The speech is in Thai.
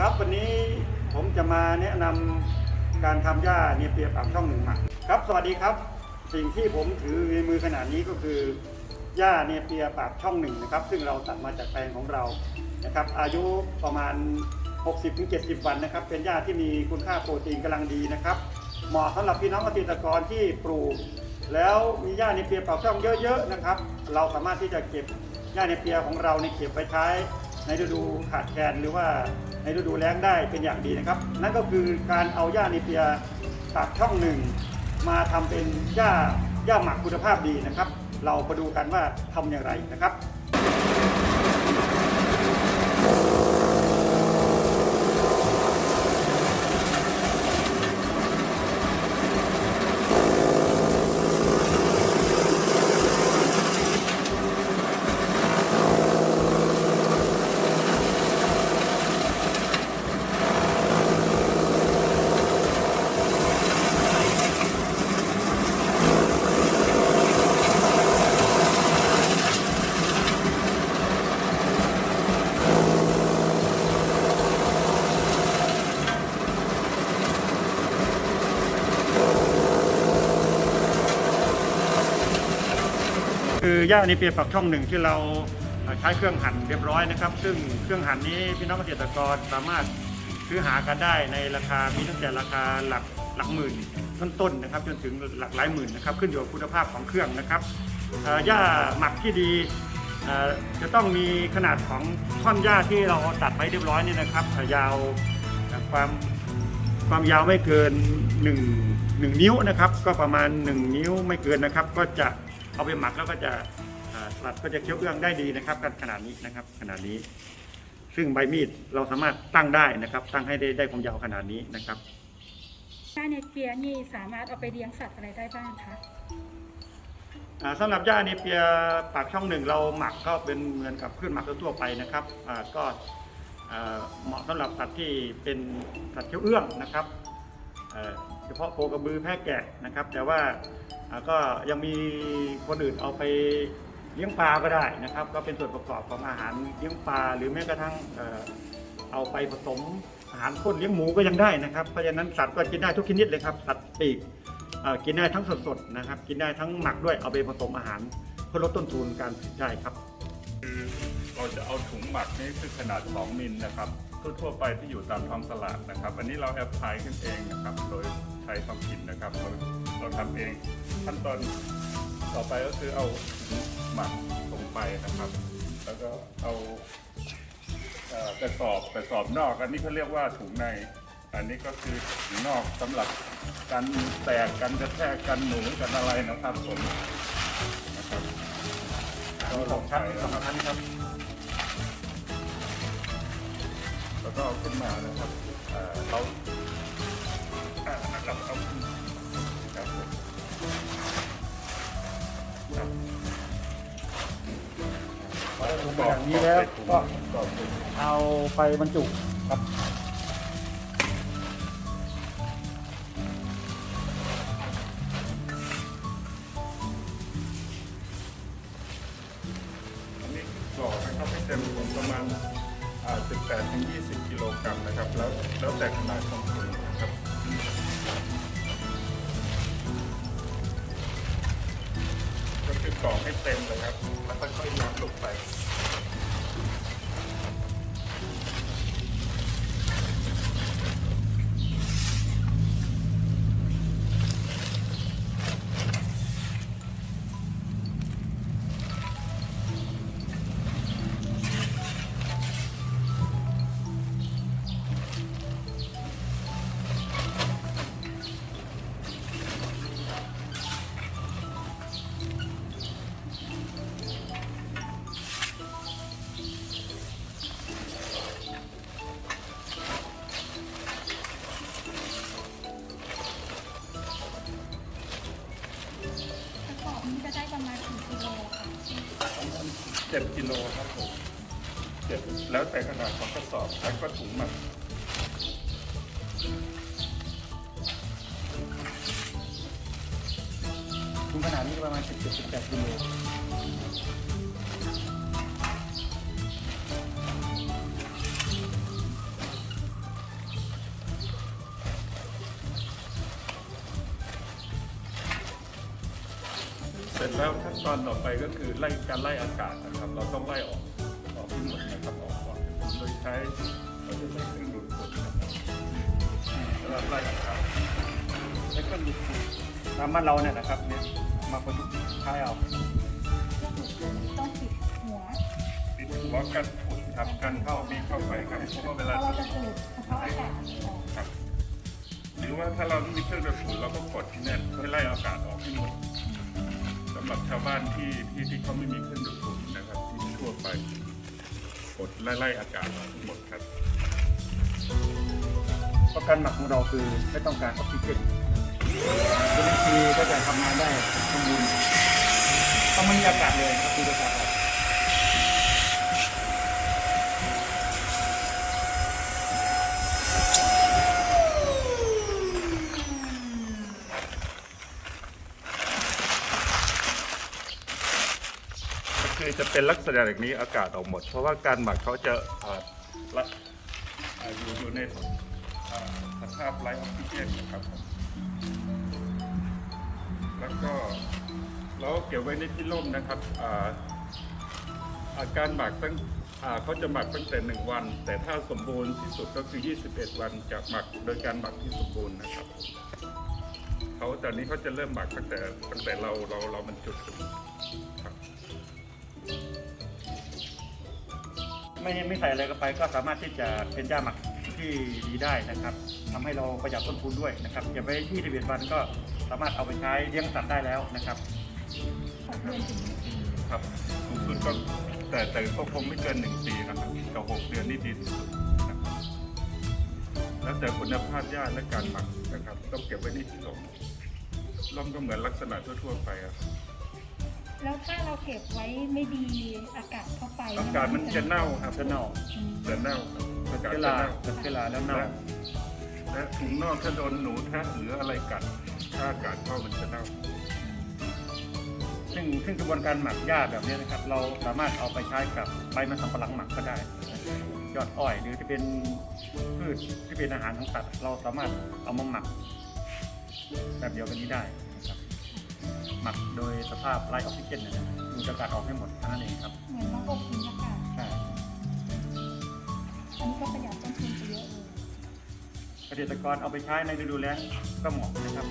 ครับวันนี้ผมจะมาแนะนำการทำหญ้าเนเปียปากช่องหนึ่งหมักครับ สวัสดีครับ สิ่งที่ผมถือในมือขนาดนี้ก็คือหญ้าเนเปียปากช่องหนึ่งนะครับ ซึ่งเราตัดมาจากแปลงของเรานะครับ อายุประมาณ 60-70 วันนะครับ เป็นหญ้าที่มีคุณค่าโปรตีนกำลังดีนะครับเหมาะสำหรับพี่น้องเกษตรกรที่ปลูก แล้วมีหญ้าเนเปียปากช่องเยอะ ๆ นะครับ เราสามารถที่จะเก็บหญ้าเนเปียของเราในเก็บไว้ใช้ ในฤดูขาดแคลนหรือว่าในฤดูแล้งได้เป็นอย่างดีนะครับ นั่นก็คือการเอาหญ้าเนเปียปากช่องหนึ่งมาทำเป็นหญ้าหญ้าหมักคุณภาพดีนะครับ เรามาดูกันว่าทำอย่างไรนะครับ คือหญ้าในเปียปักช่องหนึ่งที่เราใช้เครื่องหั่นเรียบร้อยนะครับ ซึ่งเครื่องหั่นนี้พี่น้องเกษตรกรสามารถซื้อหากันได้ในราคามีตั้งแต่ราคาหลักหลักหมื่นต้นๆนะครับ จนถึงหลักหลายหมื่นนะครับ ขึ้นอยู่กับคุณภาพของเครื่องนะครับหญ้าหมักที่ดีจะต้องมีขนาดของท่อนหญ้าที่เราตัดไว้เรียบร้อยนี่นะครับยาวความความยาวไม่เกิน 1 1 นิ้วนะครับ ก็ประมาณ 1 นิ้วไม่เกินนะครับ ก็จะ เอาไปหมักแล้วก็จะอ่าสลัดก็จะเคี้ยวเอื้องได้ดีนะครับกันขนาดนี้นะครับ ขนาดนี้ ซึ่งใบมีดเราสามารถตั้งได้นะครับ ตั้งให้ได้ได้ความยาวขนาดนี้นะครับหญ้าเนเปียนี่สามารถเอาไปเลี้ยงสัตว์อะไรได้บ้างคะอ่าสำหรับหญ้าเนเปียปากช่องหนึ่งเราหมักก็เป็นเหมือนกับพืชหมักทั่วๆไปนะครับอ่าก็อ่าเหมาะสำหรับสัตว์ที่เป็นสัตว์เคี้ยวเอื้องนะครับ เฉพาะโคกระบือแพะแกะนะครับ แต่ว่าก็ยังมีคนอื่นเอาไปเลี้ยงปลาก็ได้นะครับ ก็เป็นส่วนประกอบของอาหารเลี้ยงปลาหรือแม้กระทั่งเอาไปผสมอาหารข้นเลี้ยงหมูก็ยังได้นะครับเพราะฉะนั้นสัตว์ก็กินได้ทุกชนิดเลยครับสัตว์ปีกกินได้ทั้งสดๆนะครับ กินได้ทั้งหมักด้วยเอาไปผสมอาหารเพื่อลดต้นทุนการผลิตได้ครับ เราจะเอาถุงหมักนี่คือขนาด 2 มิลนะครับ ทั่วๆไปที่อยู่ตามท้องตลาดนะครับ อันนี้เราแอปพลายขึ้นเองนะครับ โดยใช้ความคิดนะครับ เราเราทำเองขั้นตอนต่อไปก็คือเอาถุงหมักลงไปนะครับ แล้วก็เอาเอ่อกระสอบกระสอบนอก อันนี้เขาเรียกว่าถุงใน อันนี้ก็คือถุงนอกสำหรับการแตกกันกระแทกกันหนูกันอะไรนะครับผมนะครับสองชั้นสองชั้นครับ ขึ้นมานะครับเอ่อเราอ่านะครับเอาขึ้นครับผมอย่างนี้แล้วก็เอาไปบรรจุครับอันนี้กรอบนะครับให้เต็มประมาณ 18ถึง20 กิโลกรัมนะครับ แล้วแล้วแต่ขนาดของถุงนะครับก็คือกรอกให้เต็มเลยครับ แล้วค่อยๆยัดลงไป เจ็ดกิโลครับผมเจ็ดแล้วแต่ขนาดของกระสอบแล้วก็ถุงหมักถุงขนาดนี้ประมาณ17-18กิโลแปดกิโล ตอนต่อไปก็คือไล่การไล่อากาศนะครับ เราต้องไล่ออกออกทั้งหมดนะครับออกก่อนโดยใช้เราจะใช้เครื่องดูดฝุ่นนะครับแล้วไล่อากาศแล้วก็มีตามบ้านเราเนี่ยนะครับเนี่ยมาประยุกต์ใช้เอาต้องปิดหัวปิดหัวกันฝุ่นครับกันเข้ามีเข้าไปครับเพราะว่าเวเพลาราะเราจะสูดเฉพาะอากาศออกครับ หรือว่าถ้าเราไม่มีเครื่องดูดฝุ่นเราก็กดที่แน่นเพื่อไล่อากาศออกให้หมดสำ หรับชาวบ้านที่ที่ที่เขาไม่มีเครื่องดูดฝุ่นนะครับ ที่ทั่วไปกดไล่ไล่อากาศออกทั้งหมดครับเพราะการหมักของเราคือไม่ต้องการออกซิเจนจุลินทรีย์ก็จะทำงานได้สมบูรณ์ต้องไม่มีอากาศเลยครับคืออากาศออก ก็ คือจะเป็นลักษณะอย่างนี้อากาศออกหมด เพราะว่าการหมักเขาจะอ่าละอ่าอยู่อยู่ในสภาพไร้ออกซิเจนนะครับผมแล้วก็เราก็เก็บไว้ในที่ร่มนะครับอาอาการหมักตั้งเขาจะหมักตั้งแต่หนึ่งวัน แต่ถ้าสมบูรณ์ที่สุดก็คือ 21 วันจะหมักโดยการหมักที่สมบูรณ์นะครับเขาตอนนี้เขาจะเริ่มหมักตั้งแต่ตั้งแต่เราเราเรามันจุด ไม่ไม่ใส่อะไรก็ไปก็สามารถที่จะเป็นหญ้าหมักที่ดีได้นะครับทำให้เราประหยัดต้นทุนด้วยนะครับอย่าไปที่ทะเบียนวันก็สามารถเอาไปใช้เลี้ยงสัตว์ได้แล้วนะครับ หกเดือนถึงหนึ่งปีครับสูงสุดก็แต่แต่ก็คงไม่เกินหนึ่งปีนะครับแต่หกเดือนนี่ดีที่สุดนะครับแล้วแต่คุณภาพหญ้าและการหมักนะครับ ต้องเก็บไว้ในที่ร่มร่มก็เหมือนลักษณะทั่วๆไปอะ แล้วถ้าเราเก็บไว้ไม่ดีอากาศเข้าไปอากาศมันจะเน่าครับจะเน่าอืมจะเน่าครับเกิอาดกาศเวจะลาเน่าเกิดเวลาแล้วเน่าและและถุงนอกถ้าโดนหนูแทะหรืออะไรกัดถ้าอากาศเข้ามันจะเน่า ซึ่งซึ่งกระบวนการหมักหญ้าแบบนี้นะครับ เราสามารถเอาไปใช้กับใบมันสำปะหลังหมักก็ได้ ยอดอ้อยหรือที่เป็นพืชที่เป็นอาหารของสัตว์เราสามารถเอามาหมัก แบบเดียวกันนี้ได้นะครับ หมักโดยสภาพไร้ออกซิเจนนะครับดูดอากาศออกให้หมดเท่านั้นเองครับ เหมือนเราอบกินอากาศใช่อันนี้ก็ประหยัดต้นทุนไปเยอะเลย เกษตรกรเอาไปใช้ในฤดูแล้งก็เหมาะนะครับ